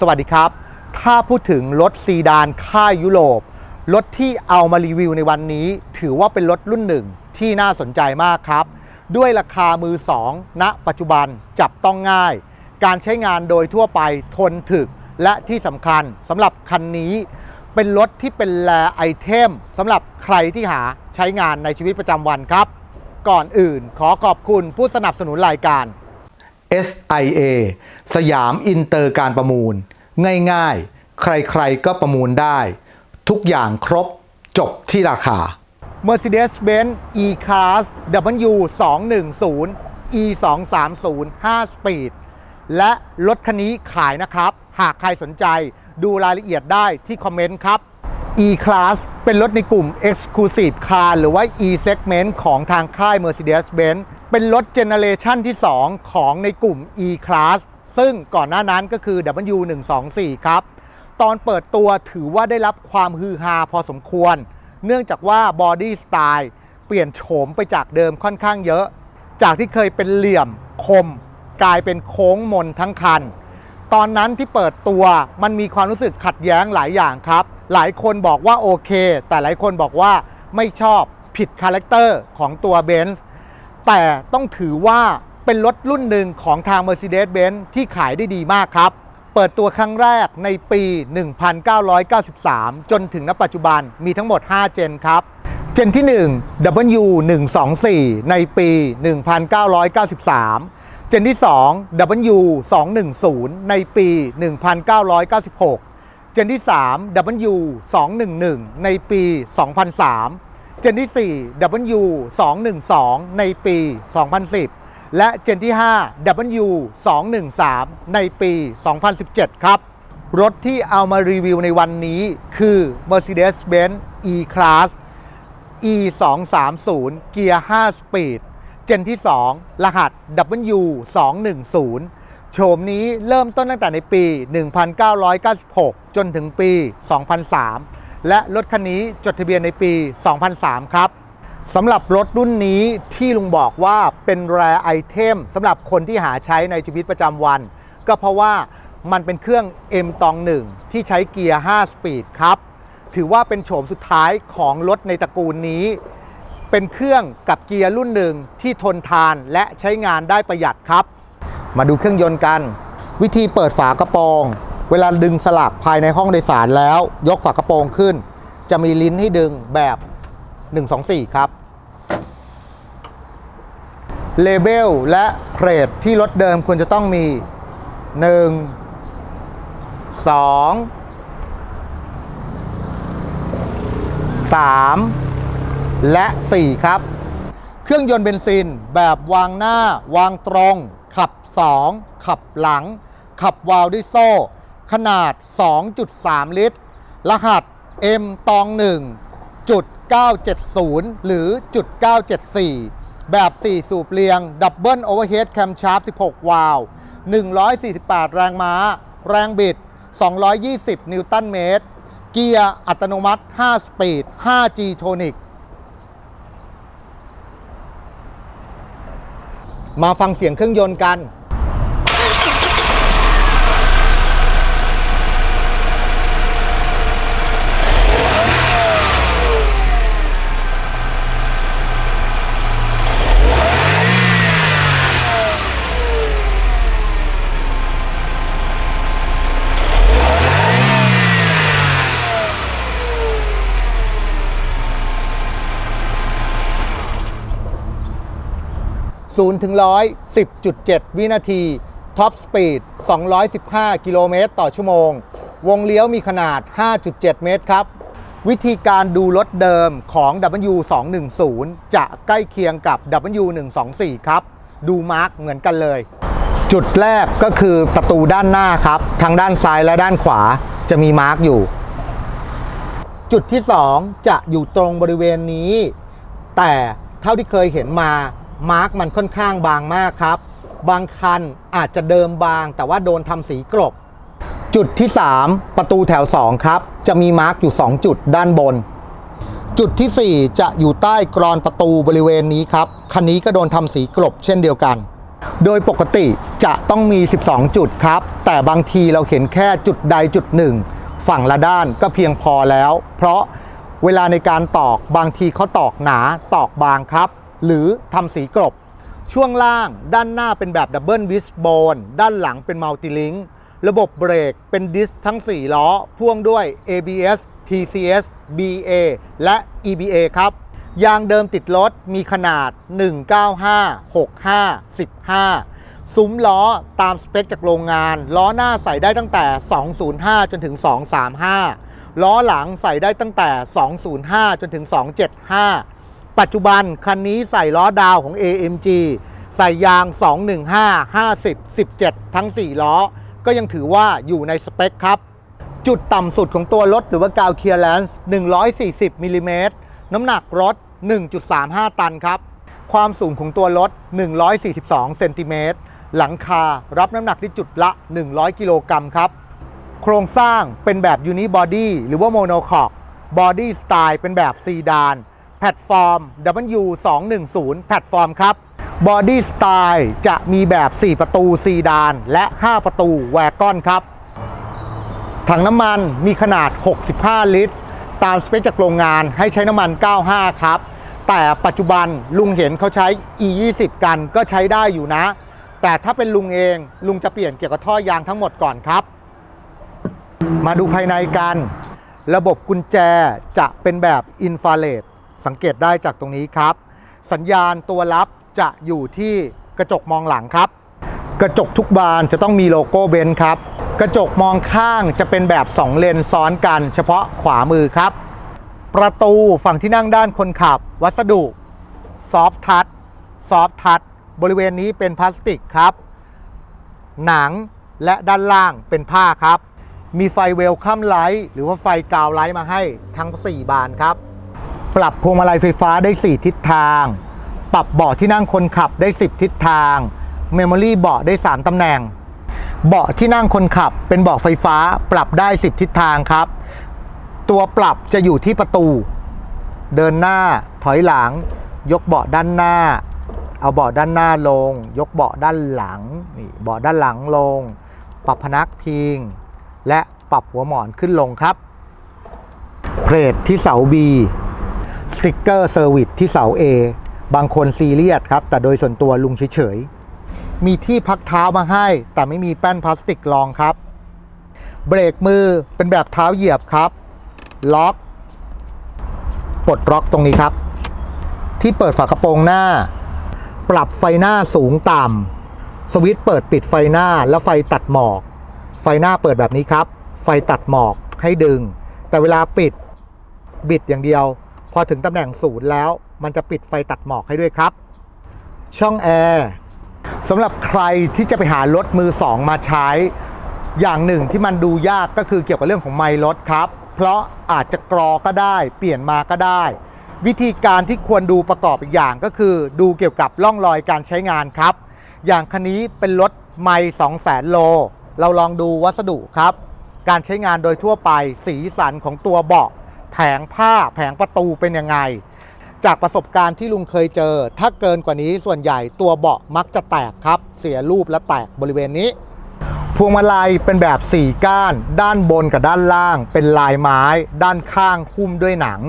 สวัสดีครับ ถ้าพูดถึงรถซีดานค่ายยุโรป รถที่เอามารีวิวในวันนี้ ถือว่าเป็นรถรุ่นหนึ่งที่น่าสนใจมากครับ ด้วยราคามือ2ณปัจจุบันจับต้องง่าย การใช้งานโดยทั่วไปทนถึก และที่สำคัญสำหรับคันนี้ เป็นรถที่เป็นแลไอเทมสำหรับใครที่หาใช้งานในชีวิตประจำวันครับ ก่อนอื่นขอขอบคุณผู้สนับสนุนรายการ SIA สยามอินเตอร์การประมูล ง่ายๆ ใครๆก็ประมูลได้ ทุกอย่างครบจบที่ราคา Mercedes-Benz E-Class W 2 1 0 E 2 3 0 5 Speed และรถคันนี้ขายนะครับ หากใครสนใจดูรายละเอียดได้ที่คอมเมนต์ครับ E-Class เป็นรถในกลุ่ม Exclusive Car หรือว่า E-Segment ของทางค่าย Mercedes-Benz เป็นรถเจเนเรชันที่ 2 ของในกลุ่ม E-Class ซึ่งก่อนหน้านั้นก็คือ W124 ครับ ตอนเปิดตัวถือว่าได้รับความฮือฮาพอสมควร เนื่องจากว่าบอดี้สไตล์เปลี่ยนโฉมไปจากเดิมค่อนข้างเยอะ จากที่เคยเป็นเหลี่ยมคม กลายเป็นโค้งมนทั้งคัน ตอนนั้นที่เปิดตัวมันมีความรู้สึกขัดแย้งหลายอย่างครับ หลายคนบอกว่าโอเค แต่หลายคนบอกว่าไม่ชอบผิดคาแรคเตอร์ของตัวเบนซ์แต่ต้องถือว่า เป็นรถรุ่นหนึ่งของทาง Mercedes-Benz ที่ขายได้ดีมากครับ เปิดตัวครั้งแรกในปี 1993 จนถึงณปัจจุบันมีทั้งหมด 5 เจนครับ เจนที่ 1 W124 ในปี 1993 เจนที่ 2 W210 ในปี 1996 เจนที่ 3 W211 ในปี 2003 เจนที่ 4 W212 ในปี 2010 และเจนที่ 5 W213 ในปี 2017 ครับ รถที่เอามารีวิวในวันนี้คือ Mercedes-Benz E-Class E 2 3 0เกียร์5สปีดเจนที่ 2 รหัส W 2 1 0โฉมนี้เริ่มต้นตั้งแต่ในปี 1996 จนถึงปี 2003 และรถคันนี้จดทะเบียนในปี 2003 ครับ สำหรับรถรุ่นนี้ที่ลุงบอกว่าเป็นแรไอเทมสำหรับคนที่หาใช้ในชีวิตประจำวัน ก็เพราะว่ามันเป็นเครื่อง M ตอง1ที่ใช้เกียร์ 5 สปีดครับ ถือว่าเป็นโฉมสุดท้ายของรถในตระกูลนี้ เป็นเครื่องกับเกียร์รุ่นหนึ่งที่ทนทานและใช้งานได้ประหยัดครับ มาดูเครื่องยนต์กัน วิธีเปิดฝากระโปรง เวลาดึงสลักภายในห้องโดยสารแล้ว ยกฝากระโปรงขึ้น จะมีลิ้นให้ดึงแบบ 124 ครับเลเบลและเพรทที่รถเดิมควรจะต้องมี 1 2 3 และ 4 ครับ เครื่องยนต์เบนซินแบบวางหน้าวางตรง ขับ 2 ขับหลัง ขับวาล์วด้วยโซ่ ขนาด 2.3 ลิตร รหัส M ตอง1จุด 970 หรือจุด974 แบบ 4 สูบเรียง ดับเบิลโอเวอร์เฮดแคมชาร์ป16 วาล์ว148 แรงม้า แรงบิด 220 นิวตันเมตร เกียร์อัตโนมัติ 5 สปีด 5G โทนิกมาฟังเสียงเครื่องยนต์กัน 0ถึง100 10.7 วินาที ท็อปสปีด 215 กิโลเมตรต่อชั่วโมง วงเลี้ยวมีขนาด 5.7 เมตรครับ วิธีการดูรถเดิมของ W210 จะใกล้เคียงกับ W124 ครับ ดูมาร์กเหมือนกันเลย จุดแรกก็คือประตูด้านหน้าครับ ทางด้านซ้ายและด้านขวาจะมีมาร์กอยู่ จุดที่ 2 จะอยู่ตรงบริเวณนี้ แต่เท่าที่เคยเห็นมา มาร์กมันค่อนข้างบางมากครับ บางคันอาจจะเดิมบาง แต่ว่าโดนทำสีกลบ จุดที่ 3 ประตูแถว 2 ครับ จะมีมาร์กอยู่ 2 จุดด้านบน จุดทีสี่ 4 จะอยู่ใต้กรอนประตูบริเวณนี้ครับ คันนี้ก็โดนทำสีกลบเช่นเดียวกัน โดยปกติจะต้องมี 12 จุดครับ แต่บางทีเราเห็นแค่จุดใดจุดหนึ่งฝั่งละด้านก็เพียงพอแล้ว เพราะเวลาในการตอกบางทีเขาตอกหนาตอกบางครับ หรือทำสีกรบ ช่วงล่างด้านหน้าเป็นแบบดับเบิลวิสโบนด้านหลังเป็นมัลติลิงก์ระบบเบรกเป็นดิสทั้ง 4 ล้อ พ่วงด้วย ABS TCS BA และ EBA ครับ ยางเดิมติดรถมีขนาด 195 65 15 ซุ้มล้อตามสเปคจากโรงงาน ล้อหน้าใส่ได้ตั้งแต่ 205 จนถึง 235 ล้อหลังใส่ได้ตั้งแต่ 205 จนถึง 275 ปัจจุบันคันนี้ใส่ล้อดาวของ AMG ใส่ยาง 215 50 17 ทั้ง 4 ล้อ ก็ยังถือว่าอยู่ในสเปคครับ จุดต่ำสุดของตัวรถหรือว่ากาวเคียร์แลนซ์140มิลลิเมตรน้ำหนักรถ 1.35 ตันครับ ความสูงของตัวรถ 142 เซนติเมตร หลังคารับน้ำหนักได้จุดละ 100 กิโลกรัมครับ โครงสร้างเป็นแบบยูนิบอดี้หรือว่าโมโนคอกบอดี้สไตล์เป็นแบบซีดาน แพลตฟอร์ม W210 แพลตฟอร์มครับบอดี้สไตล์จะมีแบบ 4 ประตูซีดาน และ 5 ประตูแวกอนครับ ถังน้ำมันมีขนาด 65 ลิตร ตามสเปคจากโรงงานให้ใช้น้ำมัน 95 ครับ แต่ปัจจุบันลุงเห็นเขาใช้ E20 กันก็ใช้ได้อยู่นะ แต่ถ้าเป็นลุงเองลุงจะเปลี่ยนเกี่ยวกับท่อยางทั้งหมดก่อนครับ มาดูภายในกัน ระบบกุญแจจะเป็นแบบอินฟราเรด สังเกตได้จากตรงนี้ครับ สัญญาณตัวรับจะอยู่ที่กระจกมองหลังครับ กระจกทุกบานจะต้องมีโลโก้เบนซ์ครับ กระจกมองข้างจะเป็นแบบ 2 เลนซ้อนกัน เฉพาะขวามือครับ ประตูฝั่งที่นั่งด้านคนขับ วัสดุซอฟทัชซอฟทัชบริเวณนี้เป็นพลาสติกครับ หนังและด้านล่างเป็นผ้าครับ มีไฟเวลคัมไลท์หรือว่าไฟกาวไลท์มาให้ทั้ง 4 บานครับ ปรับพวงมาลัยไฟฟ้าได้ 4 ทิศทาง ปรับเบาะที่นั่งคนขับได้ 10 ทิศทาง เมมโมรี่เบาะได้ 3 ตำแหน่ง เบาะที่นั่งคนขับเป็นเบาะไฟฟ้าปรับได้ 10 ทิศทางครับ ตัวปรับจะอยู่ที่ประตู เดินหน้าถอยหลัง ยกเบาะด้านหน้า เอาเบาะด้านหน้าลง ยกเบาะด้านหลังนี่เบาะด้านหลังลง ปรับพนักพิง และปรับหัวหมอนขึ้นลงครับเพลทที่เสา B สติ๊กเกอร์เซอร์วิสที่เสา A บางคนซีเรียสครับ แต่โดยส่วนตัวลุงเฉยๆ มีที่พักเท้ามาให้ แต่ไม่มีแป้นพลาสติกรองครับ เบรกมือเป็นแบบเท้าเหยียบครับ ล็อก ปลดล็อกตรงนี้ครับ ที่เปิดฝากระโปรงหน้า ปรับไฟหน้าสูงต่ำสวิตช์เปิดปิดไฟหน้าแล้วไฟตัดหมอก ไฟหน้าเปิดแบบนี้ครับ ไฟตัดหมอกให้ดึง แต่เวลาปิดบิดอย่างเดียว อถึงตำแหน่งศูนย์แล้ว มันจะปิดไฟตัดหมอกให้ด้วยครับ ช่องแอร์สำหรับใครที่จะไปหารถมือสองมาใช้ อย่างหนึ่งที่มันดูยากก็คือเกี่ยวกับเรื่องของไมล์รถครับ เพราะอาจจะกรอก็ได้ เปลี่ยนมาก็ได้ วิธีการที่ควรดูประกอบอีกอย่างก็คือ ดูเกี่ยวกับร่องรอยการใช้งานครับ อย่างคันนี้เป็นรถไมล์2 0 0 0 0โล เราลองดูวัสดุครับ การใช้งานโดยทั่วไป สีสันของตัวเบาะ แผงผ้าแผงประตูเป็นยังไง จากประสบการณ์ที่ลุงเคยเจอ ถ้าเกินกว่านี้ส่วนใหญ่ตัวเบาะมักจะแตกครับ เสียรูปและแตกบริเวณนี้ พวงมาลัยเป็นแบบ 4 ก้าน ด้านบนกับด้านล่าง เป็นลายไม้ ด้านข้างคุ้มด้วยหนัง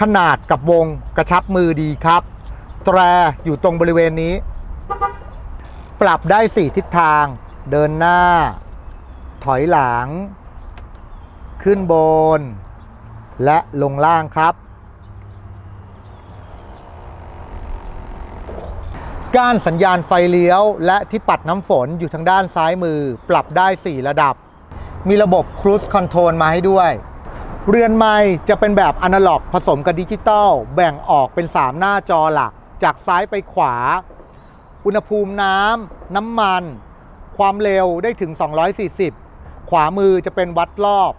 ขนาดกับวงกระชับมือดีครับ แตรอยู่ตรงบริเวณนี้ ปรับได้ 4 ทิศทาง เดินหน้า ถอยหลัง ขึ้นบน และลงล่างครับ ก้านสัญญาณไฟเลี้ยว และที่ปัดน้ำฝนอยู่ทางด้านซ้ายมือ ปรับได้ 4 ระดับ มีระบบ Cruise Control มาให้ด้วย เรือนไม้จะเป็นแบบอนาล็อกผสมกับดิจิตอลแบ่งออกเป็น 3 หน้าจอหลัก จากซ้ายไปขวา อุณหภูมิน้ำน้ำมัน ความเร็วได้ถึง 240 ขวามือจะเป็นวัดรอบ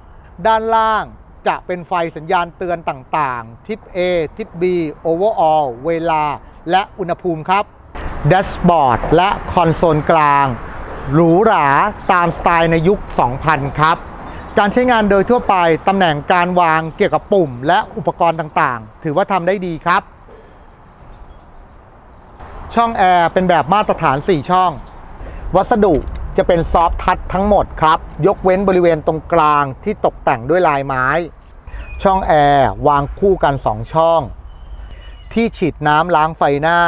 ด้านล่าง จะเป็นไฟสัญญาณเตือนต่างๆ ทิป A ทิป B Overall เวลา และอุณหภูมิครับแดชบอร์ดและคอนโซลกลางหรูหราตามสไตล์ในยุค 2000 ครับ การใช้งานโดยทั่วไปตำแหน่งการวางเกี่ยวกับปุ่ม และอุปกรณ์ต่างๆ ถือว่าทำได้ดีครับ ช่องแอร์เป็นแบบมาตรฐาน 4 ช่อง วัสดุ จะเป็นซอฟทัชทั้งหมดครับ ยกเว้นบริเวณตรงกลางที่ตกแต่งด้วยลายไม้ ช่องแอร์วางคู่กัน 2 ช่อง ที่ฉีดน้ำล้างไฟหน้า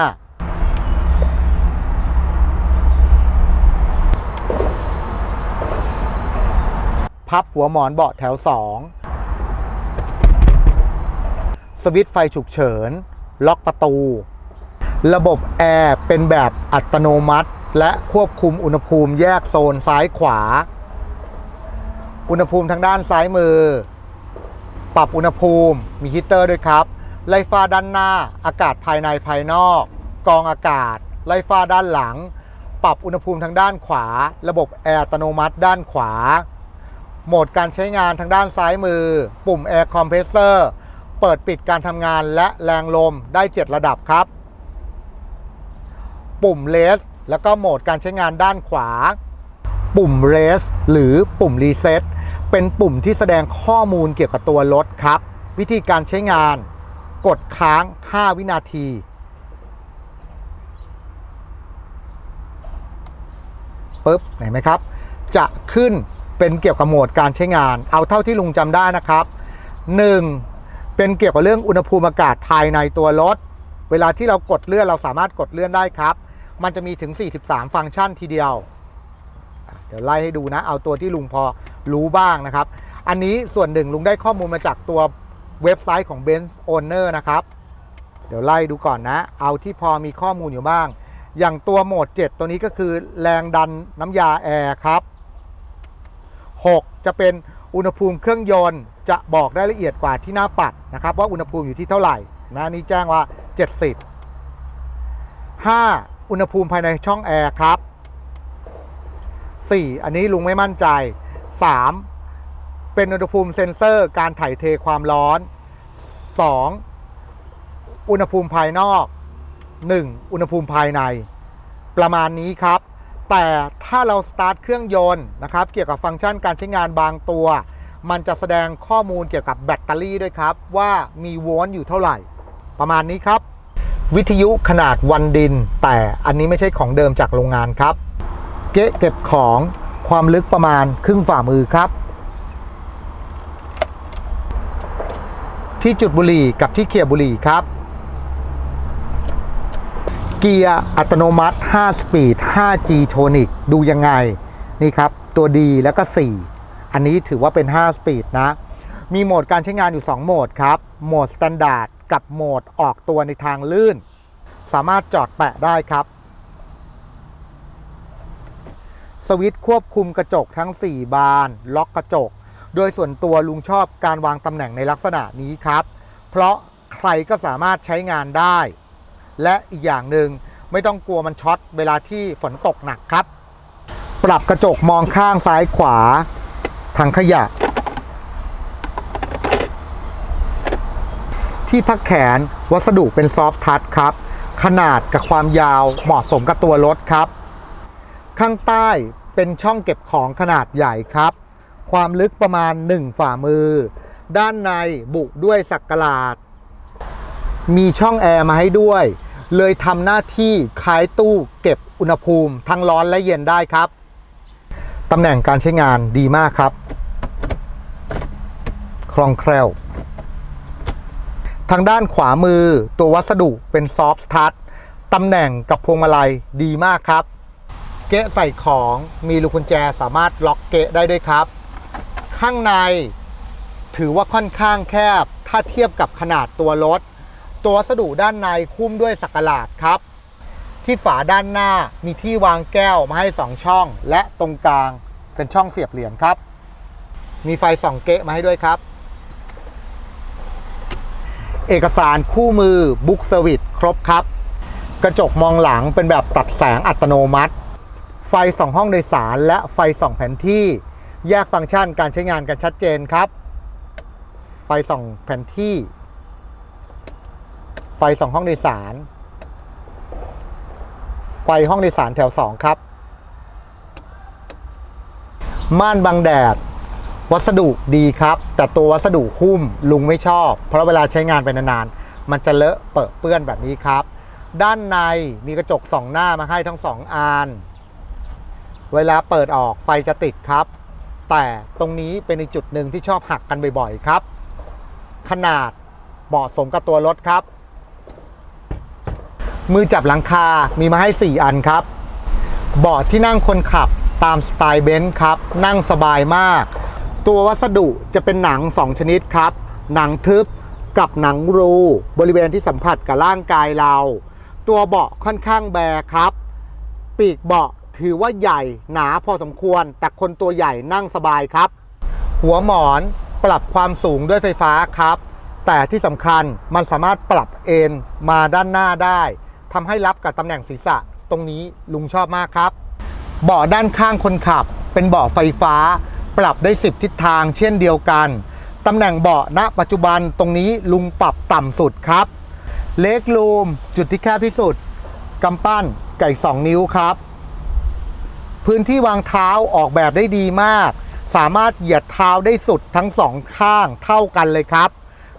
พับหัวหมอนเบาะแถว 2 สวิตช์ไฟฉุกเฉิน ล็อกประตู ระบบแอร์เป็นแบบอัตโนมัติ และควบคุมอุณหภูมิแยกโซนซ้ายขวา อุณหภูมิทางด้านซ้ายมือ ปรับอุณหภูมิมีฮีเตอร์ด้วยครับ ไล่ฟ้าด้านหน้า อากาศภายในภายนอกกรองอากาศ ไล่ฟ้าด้านหลัง ปรับอุณหภูมิทางด้านขวา ระบบแอร์อัตโนมัติด้านขวา โหมดการใช้งานทางด้านซ้ายมือ ปุ่ม Air Compressor เปิดปิดการทำงานและแรงลมได้ 7 ระดับครับ ปุ่ม Rest แล้วก็โหมดการใช้งานด้านขวา ปุ่ม r e s หรือปุ่ม Reset เป็นปุ่มที่แสดงข้อมูลเกี่ยวกับตัวรถครับ วิธีการใช้งาน กดค้าง 5 วินาทีปุ๊บ เห็นไหมครับ จะขึ้นเป็นเกี่ยวกับโหมดการใช้งาน เอาเท่าที่ลุงจำได้นะครับ 1. เป็นเกี่ยวกับเรื่องอุณหภูมิอากาศภายในตัวรถ เวลาที่เรากดเลื่อนเราสามารถกดเลื่อนได้ครับ มันจะมีถึง 43 ฟังก์ชันทีเดียว เดี๋ยวไล่ให้ดูนะ เอาตัวที่ลุงพอรู้บ้างนะครับ อันนี้ส่วนหนึ่งลุงได้ข้อมูลมาจากตัวเว็บไซต์ของ Benz Owner นะครับ เดี๋ยวไล่ดูก่อนนะ เอาที่พอมีข้อมูลอยู่บ้าง อย่างตัวโหมด 7 ตัวนี้ก็คือแรงดันน้ำยาแอร์ครับ 6 จะเป็นอุณหภูมิเครื่องยนต์จะบอกได้ละเอียดกว่าที่หน้าปัดนะครับ ว่าอุณหภูมิอยู่ที่เท่าไหร่นะนี่แจ้งว่า 70 5. อุณหภูมิภายในช่องแอร์ครับ 4. อันนี้ลุงไม่มั่นใจ 3. เป็นอุณหภูมิเซ็นเซอร์การถ่ายเทความร้อน 2. อุณหภูมิภายนอก 1. อุณหภูมิภายใน ประมาณนี้ครับ แต่ถ้าเราสตาร์ทเครื่องยนต์นะครับ เกี่ยวกับฟังก์ชันการใช้งานบางตัว มันจะแสดงข้อมูลเกี่ยวกับแบตเตอรี่ด้วยครับ ว่ามีโวลต์อยู่เท่าไหร่ ประมาณนี้ครับ วิทยุขนาดวันดิน แต่อันนี้ไม่ใช่ของเดิมจากโรงงานครับ เกะเก็บของความลึกประมาณครึ่งฝ่ามือครับ ที่จุดบุหรี่กับที่เขี่ยบุหรี่ครับ เกียร์อัตโนมัติ 5 สปีด 5G โทนิกดูยังไง นี่ครับ ตัวดีแล้วก็ 4 อันนี้ถือว่าเป็น 5 สปีดนะ มีโหมดการใช้งานอยู่ 2 โหมดครับ โหมดสแตนดาร์ด กับโหมดออกตัวในทางลื่น สามารถจอดแปะได้ครับสวิตช์ควบคุมกระจกทั้ง 4 บาน ล็อกกระจก โดยส่วนตัวลุงชอบการวางตำแหน่งในลักษณะนี้ครับ เพราะใครก็สามารถใช้งานได้ และอีกอย่างหนึ่งไม่ต้องกลัวมันช็อตเวลาที่ฝนตกหนักครับ ปรับกระจกมองข้างซ้ายขวาถังขยะ ที่พักแขนวัสดุเป็นซอฟทัชครับ ขนาดกับความยาวเหมาะสมกับตัวรถครับ ข้างใต้เป็นช่องเก็บของขนาดใหญ่ครับ ความลึกประมาณ 1 ฝ่ามือ ด้านในบุด้วยสักกลาด มีช่องแอร์มาให้ด้วย เลยทำหน้าที่คล้ายตู้เก็บอุณหภูมิทั้งร้อนและเย็นได้ครับตำแหน่งการใช้งานดีมากครับ คล่องแคล่ว ทางด้านขวามือตัววัสดุเป็นซอฟต์ทัชตำแหน่งกับพวงมาลัยดีมากครับ เกะใส่ของมีลูกกุญแจสามารถล็อกเกะได้ด้วยครับ ข้างในถือว่าค่อนข้างแคบ ถ้าเทียบกับขนาดตัวรถ ตัววัสดุด้านในคุ้มด้วยสักหลาดครับ ที่ฝาด้านหน้ามีที่วางแก้วมาให้ 2 ช่อง และตรงกลางเป็นช่องเสียบเหรียญครับ มีไฟส่องเกะมาให้ด้วยครับ เอกสารคู่มือบุ๊กเซอร์วิสครบครับ กระจกมองหลังเป็นแบบตัดแสงอัตโนมัติ ไฟสองห้องโดยสาร และไฟส่องแผนที่ แยกฟังก์ชันการใช้งานกันชัดเจนครับ ไฟส่องแผนที่ ไฟสองห้องโดยสาร ไฟห้องโดยสารแถว2ครับ ม่านบังแดด วัสดุดีครับ แต่ตัววัสดุหุ้มลุงไม่ชอบ เพราะเวลาใช้งานไปนานๆ มันจะเลอะเปอะเปื้อนแบบนี้ครับ ด้านในมีกระจกสองหน้ามาให้ทั้งสองอานเวลาเปิดออกไฟจะติดครับ แต่ตรงนี้เป็นอีกจุดหนึ่งที่ชอบหักกันบ่อยๆครับ ขนาดเหมาะสมกับตัวรถครับ มือจับหลังคา มีมาให้ 4 อันครับเบาะที่นั่งคนขับตามสไตล์เบนซ์ครับ นั่งสบายมาก ตัววัสดุจะเป็นหนัง 2 ชนิดครับ หนังทึบกับหนังรูบริเวณที่สัมผัสกับร่างกายเรา ตัวเบาะค่อนข้างแบครับ ปีกเบาะถือว่าใหญ่หนาพอสมควร แต่คนตัวใหญ่นั่งสบายครับ หัวหมอนปรับความสูงด้วยไฟฟ้าครับ แต่ที่สำคัญมันสามารถปรับเอนมาด้านหน้าได้ทำให้รับกับตำแหน่งศีรษะ ตรงนี้ลุงชอบมากครับ เบาะด้านข้างคนขับ เป็นเบาะไฟฟ้า ปรับได้ 10 ทิศทางเช่นเดียวกัน ตำแหน่งเบาะณปัจจุบันตรงนี้ลุงปรับต่ำสุดครับเล็กลูมจุดที่แคบที่สุดกำปั้นไก่ 2 นิ้วครับ พื้นที่วางเท้าออกแบบได้ดีมาก สามารถเหยียดเท้าได้สุดทั้งสองข้างเท่ากันเลยครับ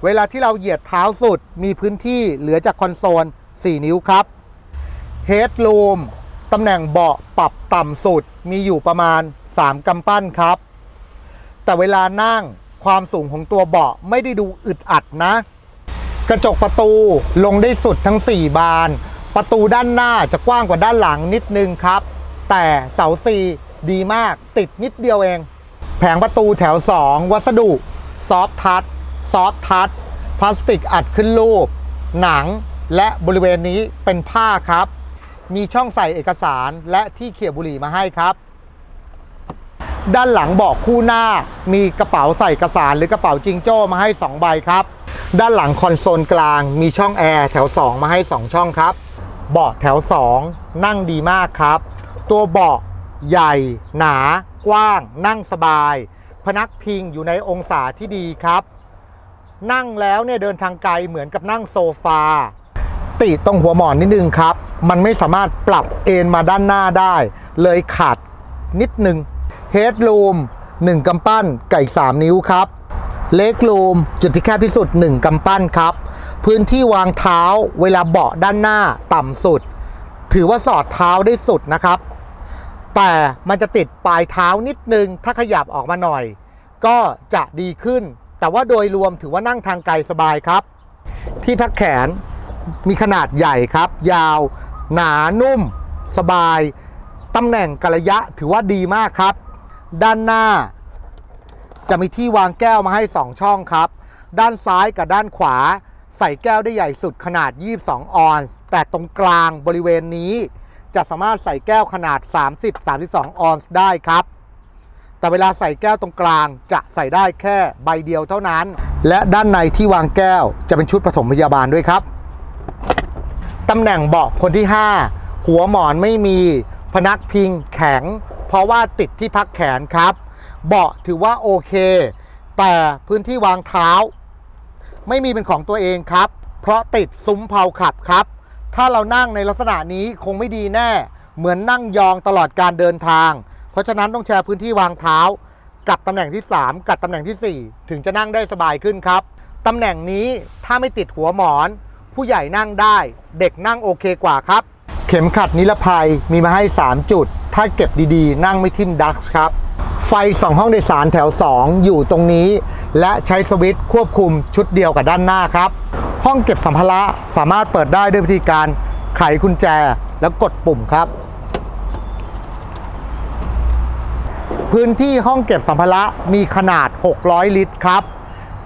เวลาที่เราเหยียดเท้าสุดมีพื้นที่เหลือจากคอนโซล 4 นิ้วครับเฮดลูมตำแหน่งเบาะปรับต่ำสุดมีอยู่ประมาณ 3กำปั้นครับ แต่เวลานั่งความสูงของตัวเบาะไม่ได้ดูอึดอัดนะ กระจกประตูลงได้สุดทั้ง 4 บาน ประตูด้านหน้าจะกว้างกว่าด้านหลังนิดนึงครับ แต่เสาซีดีมากติดนิดเดียวเอง แผงประตูแถว 2 วัสดุ ซอฟทัชซอฟทัชพลาสติกอัดขึ้นรูป หนังและบริเวณนี้เป็นผ้าครับ มีช่องใส่เอกสารและที่เขี่ยบุหรี่มาให้ครับ ด้านหลังเบาะคู่หน้า มีกระเป๋าใส่เอกสารหรือกระเป๋าจิงโจ้มาให้ 2 ใบครับ ด้านหลังคอนโซลกลาง มีช่องแอร์แถว 2 มาให้ 2 ช่องครับ เบาะแถว 2 นั่งดีมากครับ ตัวเบาะใหญ่ หนา กว้าง นั่งสบาย พนักพิงอยู่ในองศาที่ดีครับ นั่งแล้วเนี่ยเดินทางไกลเหมือนกับนั่งโซฟา ติตรงหัวหมอนนิดนึงครับ มันไม่สามารถปรับเอนมาด้านหน้าได้ เลยขาดนิดนึง เฮดรูม1กำปั้นไก่ 3 นิ้วครับ เล็กรูมจุดที่แคบที่สุด 1กำปั้นครับ พื้นที่วางเท้าเวลาเบาะด้านหน้าต่ำสุด ถือว่าสอดเท้าได้สุดนะครับ แต่มันจะติดปลายเท้านิดนึง ถ้าขยับออกมาหน่อย ก็จะดีขึ้น แต่ว่าโดยรวมถือว่านั่งทางไกลสบายครับ ที่พักแขนมีขนาดใหญ่ครับ ยาว หนานุ่ม สบายตำแหน่งกระยะถือว่าดีมากครับ ด้านหน้า จะมีที่วางแก้วมาให้ 2 ช่องครับ ด้านซ้ายกับด้านขวา ใส่แก้วได้ใหญ่สุดขนาด 22 ออนซ์แต่ตรงกลางบริเวณนี้ จะสามารถใส่แก้วขนาด 30-32 ออนซ์ได้ครับแต่เวลาใส่แก้วตรงกลางจะใส่ได้แค่ใบเดียวเท่านั้น และด้านในที่วางแก้วจะเป็นชุดปฐมพยาบาลด้วยครับ ตำแหน่งเบาะคนที่ 5 หัวหมอนไม่มี พนักพิงแข็ง ราะว่าติดที่พักแขนครับ เบาะถือว่าโอเค แต่พื้นที่วางเท้า ไม่มีเป็นของตัวเองครับ เพราะติดซุ้มเพลาขับครับ ถ้าเรานั่งในลักษณะนี้คงไม่ดีแน่ เหมือนนั่งยองตลอดการเดินทาง เพราะฉะนั้นต้องแชร์พื้นที่วางเท้า กับตำแหน่งที่ 3 กับตำแหน่งทีสี่4 ถึงจะนั่งได้สบายขึ้นครับตำแหน่งนี้ถ้าไม่ติดหัวหมอน ผู้ใหญ่นั่งได้ เด็กนั่งโอเคกว่าครับ เข็มขัดนิรภัยมีมาให้ 3 จุด ถ้าเก็บดีๆ นั่งไม่ทิ่มดักครับ ไฟ 2 ห้องโดยสารแถว 2 อยู่ตรงนี้ และใช้สวิตช์ควบคุมชุดเดียวกับด้านหน้าครับ ห้องเก็บสัมภาระสามารถเปิดได้ด้วยวิธีการไขกุญแจแล้วกดปุ่มครับ พื้นที่ห้องเก็บสัมภาระมีขนาด 600 ลิตรครับ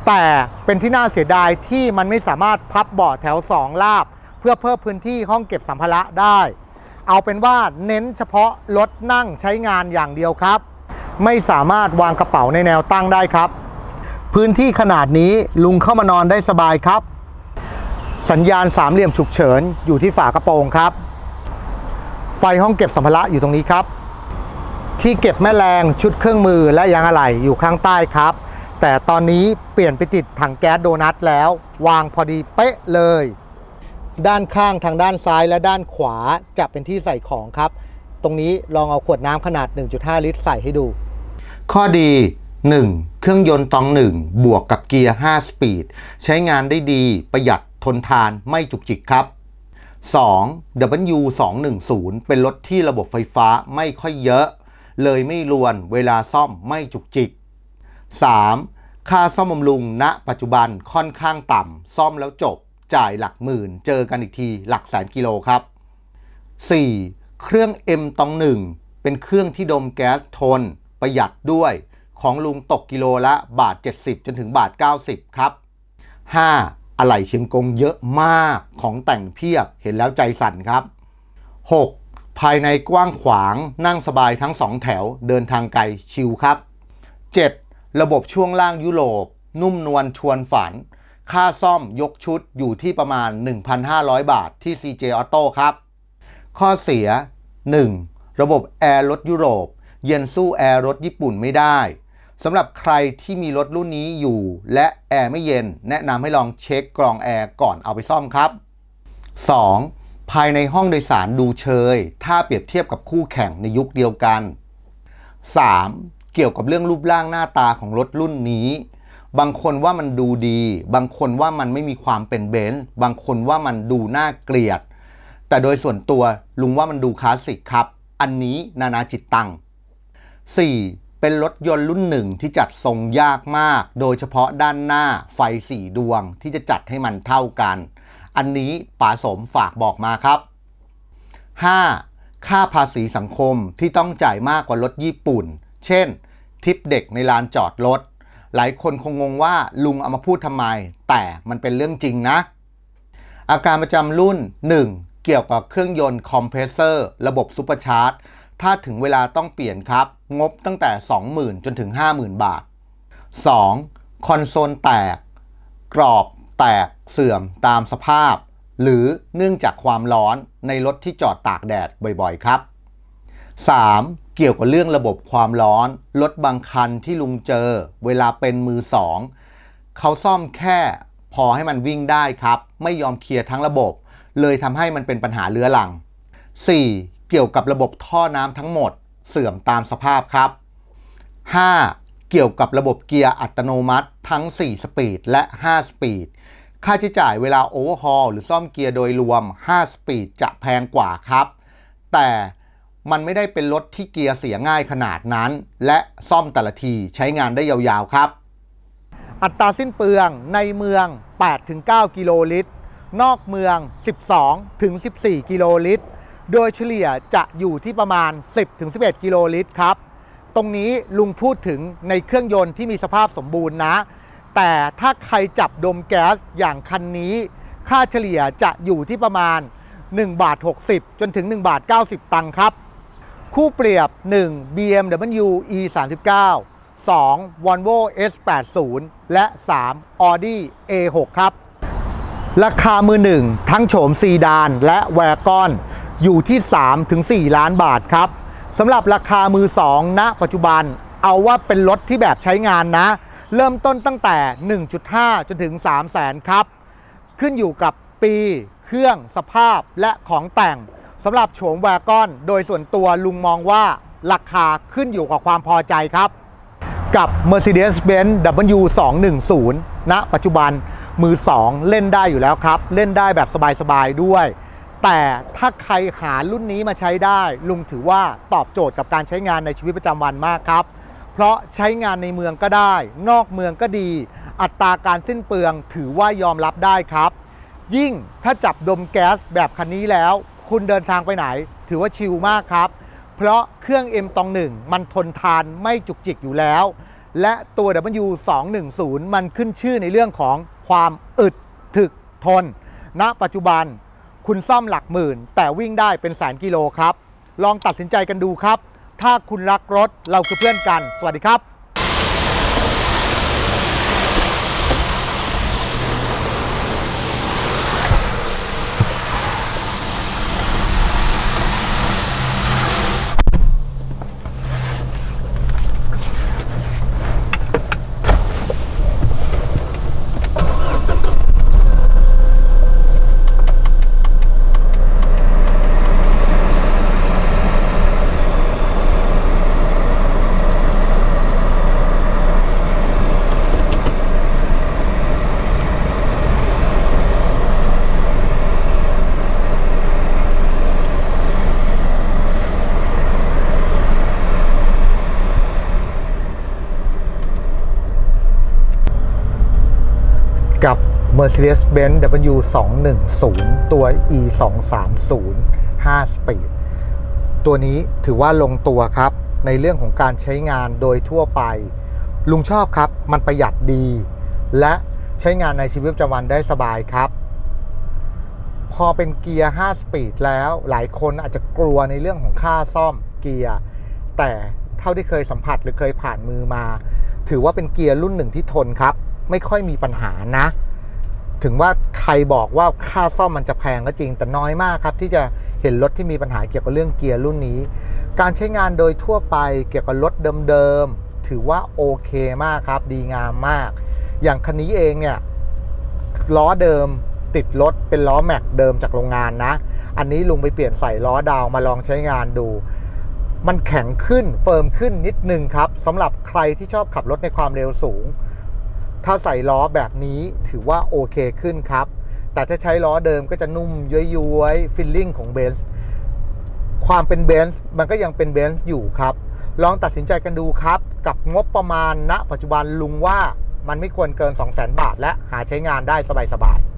แต่เป็นที่น่าเสียดายที่มันไม่สามารถพับเบาะแถว 2 ลาบ เพื่อเพิ่มพื้นที่ห้องเก็บสัมภาระได้ เอาเป็นว่าเน้นเฉพาะรถนั่งใช้งานอย่างเดียวครับ ไม่สามารถวางกระเป๋าในแนวตั้งได้ครับ พื้นที่ขนาดนี้ลุงเข้ามานอนได้สบายครับ สัญญาณสามเหลี่ยมฉุกเฉินอยู่ที่ฝากระโปรงครับ ไฟห้องเก็บสัมภาระอยู่ตรงนี้ครับ ที่เก็บแม่แรงชุดเครื่องมือและยางอะไหล่อยู่ข้างใต้ครับแต่ตอนนี้เปลี่ยนไปติดถังแก๊สโดนัทแล้ว วางพอดีเป๊ะเลย ด้านข้างทางด้านซ้ายและด้านขวาจะเป็นที่ใส่ของครับ ตรงนี้ลองเอาขวดน้ำขนาด 1.5 ลิตรใส่ให้ดู ข้อดี 1. เครื่องยนต์ตอง 1 บวกกับเกียร์ 5 สปีด ใช้งานได้ดีประหยัดทนทานไม่จุกจิกครับ 2 W210 เป็นรถที่ระบบไฟฟ้าไม่ค่อยเยอะ เลยไม่รวนเวลาซ่อมไม่จุกจิก 3. ค่าซ่อมบำรุงณ ปัจจุบันค่อนข้างต่ำซ่อมแล้วจบ จ่ายหลักหมื่น เจอกันอีกทีหลักแสนกิโลครับ 4. เครื่อง M ตองหนึ่งเป็นเครื่องที่ดมแก๊สทน ประหยัดด้วย ของลุงตกกิโลละบาท 70 จนถึงบาท 90 ครับ 5. อะไหล่เชียงกงเยอะมากของแต่งเพียบเห็นแล้วใจสั่นครับ 6. ภายในกว้างขวางนั่งสบายทั้งสองแถวเดินทางไกลชิลครับ 7. ระบบช่วงล่างยุโรป นุ่มนวลชวนฝัน ค่าซ่อมยกชุดอยู่ที่ประมาณ 1,500 บาทที่ CJ Auto ครับ ข้อเสีย 1. ระบบแอร์รถยุโรป เย็นสู้แอร์รถญี่ปุ่นไม่ได้สำหรับใครที่มีรถรุ่นนี้อยู่ และแอร์ไม่เย็น แนะนำให้ลองเช็คกรองแอร์ก่อนเอาไปซ่อมครับ 2. ภายในห้องโดยสารดูเชย ถ้าเปรียบเทียบกับคู่แข่งในยุคเดียวกัน 3. เกี่ยวกับเรื่องรูปร่างหน้าตาของรถรุ่นนี้ บางคนว่ามันดูดี บางคนว่ามันไม่มีความเป็นเบนซ์บางคนว่ามันดูน่าเกลียด แต่โดยส่วนตัวลุงว่ามันดูคลาสสิกครับ อันนี้นานาจิตตัง 4. เป็นรถยนต์รุ่นหนึ่งที่จัดทรงยากมาก โดยเฉพาะด้านหน้าไฟสี่ดวงที่จะจัดให้มันเท่ากัน อันนี้ป๋าสมฝากบอกมาครับ 5. ค่าภาษีสังคมที่ต้องจ่ายมากกว่ารถญี่ปุ่น เช่น ทิปเด็กในลานจอดรถ หลายคนคงงงว่าลุงเอามาพูดทำไม แต่มันเป็นเรื่องจริงนะ อาการประจำรุ่น 1. เกี่ยวกับเครื่องยนต์คอมเพรสเซอร์ระบบซูเปอร์ชาร์จถ้าถึงเวลาต้องเปลี่ยนครับ งบตั้งแต่ 20,000 จนถึง 50,000 บาท 2. คอนโซลแตก กรอบแตกเสื่อมตามสภาพ หรือเนื่องจากความร้อนในรถที่จอดตากแดดบ่อยๆ ครับ 3. เกี่ยวกับเรื่องระบบความร้อน รถบางคันที่ลุงเจอ เวลาเป็นมือสองเขาซ่อมแค่พอให้มันวิ่งได้ครับ ไม่ยอมเคลียร์ทั้งระบบ เลยทำให้มันเป็นปัญหาเรื้อรัง 4. เกี่ยวกับระบบท่อน้ำทั้งหมด เสื่อมตามสภาพครับ 5. เกี่ยวกับระบบเกียร์อัตโนมัติทั้ง 4 สปีดและ 5 สปีด ค่าใช้จ่ายเวลาโอเวอร์ฮอลหรือซ่อมเกียร์โดยรวม 5 สปีดจะแพงกว่าครับ แต่ มันไม่ได้เป็นรถที่เกียร์เสียง่ายขนาดนั้น และซ่อมแต่ละทีใช้งานได้ยาวๆครับ อัตราสิ้นเปลืองในเมือง 8-9 กิโลลิตร นอกเมือง 12-14 กิโลลิตร โดยเฉลี่ยจะอยู่ที่ประมาณ 10-11 กิโลลิตรครับ ตรงนี้ลุงพูดถึงในเครื่องยนต์ที่มีสภาพสมบูรณ์นะ แต่ถ้าใครจับดมแก๊สอย่างคันนี้ ค่าเฉลี่ยจะอยู่ที่ประมาณ1บาท60 จนถึง1บาท90 ตังค์ครับ คู่เปรียบ 1. BMW E 3 9 2. Volvo S 8 0 และ 3. Audi A 6 ครับ ราคามือหนึ่งทั้งโฉมซีดานและแวร์กอนอยู่ที่ 3-4 ล้านบาทครับสำหรับราคามือสองณปัจจุบันเอาว่าเป็นรถที่แบบใช้งานนะ เริ่มต้นตั้งแต่ 1.5 จนถึง 3 0 0แสนครับ ขึ้นอยู่กับปี เครื่องสภาพและของแต่ง สำหรับโฉมแวร์กอนโดยส่วนตัวลุงมองว่าราคาขึ้นอยู่กับความพอใจครับ กับ Mercedes-Benz W210 ณปัจจุบันมือ 2 เล่นได้อยู่แล้วครับ เล่นได้แบบสบายๆด้วย แต่ถ้าใครหารุ่นนี้มาใช้ได้ ลุงถือว่าตอบโจทย์กับการใช้งานในชีวิตประจำวันมากครับ เพราะใช้งานในเมืองก็ได้ นอกเมืองก็ดี อัตราการสิ้นเปลืองถือว่ายอมรับได้ครับ ยิ่งถ้าจับดมแก๊สแบบคันนี้แล้ว คุณเดินทางไปไหน ถือว่าชิลมากครับ เพราะเครื่อง M ตองหนึ่งมันทนทานไม่จุกจิกอยู่แล้ว และตัว W210 มันขึ้นชื่อในเรื่องของความอึดถึกทน ณ ปัจจุบันคุณซ่อมหลักหมื่น แต่วิ่งได้เป็นแสนกิโลครับ ลองตัดสินใจกันดูครับ ถ้าคุณรักรถเราคือเพื่อนกัน สวัสดีครับ Mercedes-Benz W210 ตัว E 2 3 0 5 Speed ตัวนี้ถือว่าลงตัวครับ ในเรื่องของการใช้งานโดยทั่วไป ลุงชอบครับ มันประหยัดดี และใช้งานในชีวิตประจำวันได้สบายครับ พอเป็นเกียร์ 5 สปีดแล้วหลายคนอาจจะกลัวในเรื่องของค่าซ่อมเกียร์ แต่เท่าที่เคยสัมผัสหรือเคยผ่านมือมา ถือว่าเป็นเกียร์รุ่นหนึ่งที่ทนครับ ไม่ค่อยมีปัญหานะ ถึงว่าใครบอกว่าค่าซ่อมมันจะแพงก็จริง แต่น้อยมากครับ ที่จะเห็นรถที่มีปัญหาเกี่ยวกับเรื่องเกียร์รุ่นนี้ การใช้งานโดยทั่วไปเกี่ยวกับรถเดิมๆถือว่าโอเคมากครับ ดีงามมาก อย่างคันนี้เองเนี่ยล้อเดิมติดรถเป็นล้อแม็กเดิมจากโรงงานนะ อันนี้ลุงไปเปลี่ยนใส่ล้อดาวมาลองใช้งานดู มันแข็งขึ้นเฟิร์มขึ้นนิดนึงครับสำหรับใครที่ชอบขับรถในความเร็วสูง ถ้าใส่ล้อแบบนี้ถือว่าโอเคขึ้นครับ แต่ถ้าใช้ล้อเดิมก็จะนุ่มย้วยๆฟิลลิ่งของเบนซ์ความเป็นเบนซ์มันก็ยังเป็นเบนซ์อยู่ครับ ลองตัดสินใจกันดูครับ กับงบประมาณณ ปัจจุบันลุงว่ามันไม่ควรเกิน 2 0 0 0 0 0 บาท และหาใช้งานได้สบายๆ